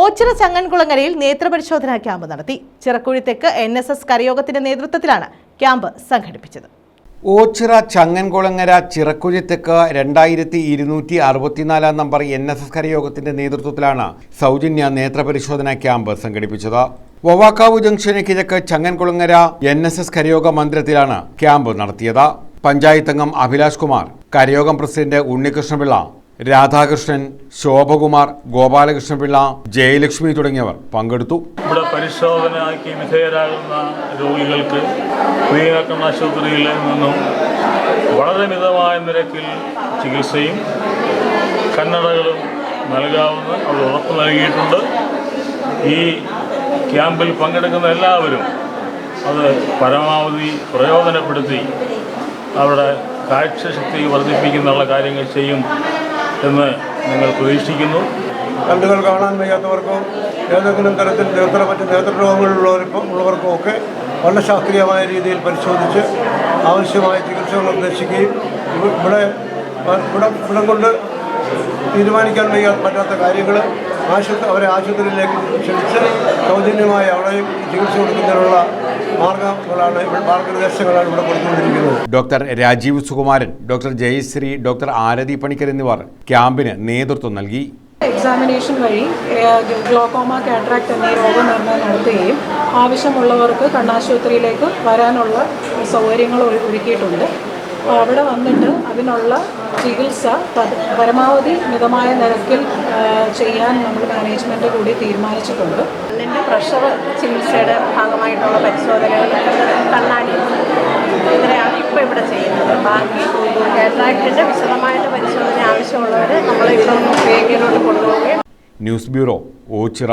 Ochira ചങ്ങൻകുളങ്ങരയിൽ നേത്രപരിശോധനാ camp നടത്തി. ചിറക്കുഴി തെക്ക് N S S കരയോഗത്തിന്റെ നേതൃത്വത്തിലാണ് ക്യാമ്പ് സംഘടിപ്പിച്ചത്. ഓച്ചിറ ചങ്ങൻകുളങ്ങര ചിറക്കുഴിത്തെക്ക് രണ്ടായിരത്തി ഇരുന്നൂറ്റി അറുപത്തിനാലാം നമ്പർ എൻ എസ് എസ് കരയോഗത്തിന്റെ നേതൃത്വത്തിലാണ് സൗജന്യ നേത്രപരിശോധനാ ക്യാമ്പ് സംഘടിപ്പിച്ചത്. വവാക്കാവ് ജംഗ്ഷന് കിഴക്ക് ചങ്ങൻകുളങ്ങര എൻ എസ് എസ് കരയോഗ മന്ദിരത്തിലാണ് ക്യാമ്പ് നടത്തിയത്. പഞ്ചായത്തംഗം അഭിലാഷ് കുമാർ കരയോഗം പ്രസിഡന്റ് ഉണ്ണികൃഷ്ണപിള്ള രാധാകൃഷ്ണൻ ശോഭകുമാർ ഗോപാലകൃഷ്ണപിള്ള ജയലക്ഷ്മി തുടങ്ങിയവർ പങ്കെടുത്തു. ഇവിടെ പരിശോധനയ്ക്ക് വിധേയരാകുന്ന രോഗികൾക്ക് പ്രിയകണ്ണ ആശുപത്രിയിൽ നിന്നും വളരെ മിതമായ നിരക്കിൽ ചികിത്സയും കന്നടകളും നൽകാവുന്ന അവർ ഉറപ്പ് നൽകിയിട്ടുണ്ട്. ഈ ക്യാമ്പിൽ പങ്കെടുക്കുന്ന എല്ലാവരും അത് പരമാവധി പ്രയോജനപ്പെടുത്തി അവരുടെ കാഴ്ചശക്തി വർദ്ധിപ്പിക്കുന്നുള്ള കാര്യങ്ങൾ ചെയ്യും. എന്ന് ഞങ്ങൾ പ്രതീക്ഷിക്കുന്നു. കണ്ടുകൾ കാണാൻ വയ്യാത്തവർക്കോ ഏതെങ്കിലും തരത്തിൽ നേത്ര മറ്റ് നേത്രരോഗങ്ങളുള്ളവർക്കോ ഉള്ളവർക്കോ ഒക്കെ വളരെ ശാസ്ത്രീയമായ രീതിയിൽ പരിശോധിച്ച് ആവശ്യമായ ചികിത്സകൾ നിർദ്ദേശിക്കുകയും ഇവ- ഇവിടെ ഇവിടെ ഇവിടം കൊണ്ട് തീരുമാനിക്കാൻ വയ്യാ പറ്റാത്ത കാര്യങ്ങൾ ആശുപത്രി അവരെ ആശുപത്രിയിലേക്ക് ക്ഷണിച്ച് സൗജന്യമായി അവിടെയും ചികിത്സ കൊടുക്കുന്നതിനുള്ള മാർഗങ്ങളാണ് ഇവിടെ മാർഗനിർദ്ദേശങ്ങളാണ് ഇവിടെ കൊടുത്തുകൊണ്ടിരിക്കുന്നത്. Doctor Rajeev Sukumaran doctor Jayasree doctor Aarathi Panicker എന്നിവർ ക്യാമ്പിന് നേതൃത്വം നൽകി. എക്സാമിനേഷൻ വഴി ഗ്ലോക്കോമ കാട്രാക്ട് എന്നീ രോഗനിർണയം നടത്തുകയും ആവശ്യമുള്ളവർക്ക് കണ്ണാശുപത്രിയിലേക്ക് വരാനുള്ള സൗകര്യങ്ങൾ ഒരുക്കിയിട്ടുണ്ട്. അപ്പോൾ അവിടെ വന്നിട്ട് അതിനുള്ള ചികിത്സ പരമാവധി മിതമായ നിരക്കിൽ ചെയ്യാൻ നമ്മൾ മാനേജ്മെന്റ് കൂടി തീരുമാനിച്ചിട്ടുണ്ട്. അതിന്റെ പ്രഷർ ചികിത്സയുടെ ഭാഗമായിട്ടുള്ള പരിശോധനകൾ കണ്ണാടി. ഇത്രയാണ് ഇപ്പോൾ ഇവിടെ ചെയ്യുന്നത്. ബാക്കി കേരളത്തിന്റെ വിശദമായിട്ട് പരിശോധന ആവശ്യമുള്ളവർ നമ്മൾ ഇപ്പം ഉപയോഗിക്കുന്നതുകൊണ്ട് കൊണ്ടുപോവുകയും ന്യൂസ് ബ്യൂറോ ഓച്ചിറ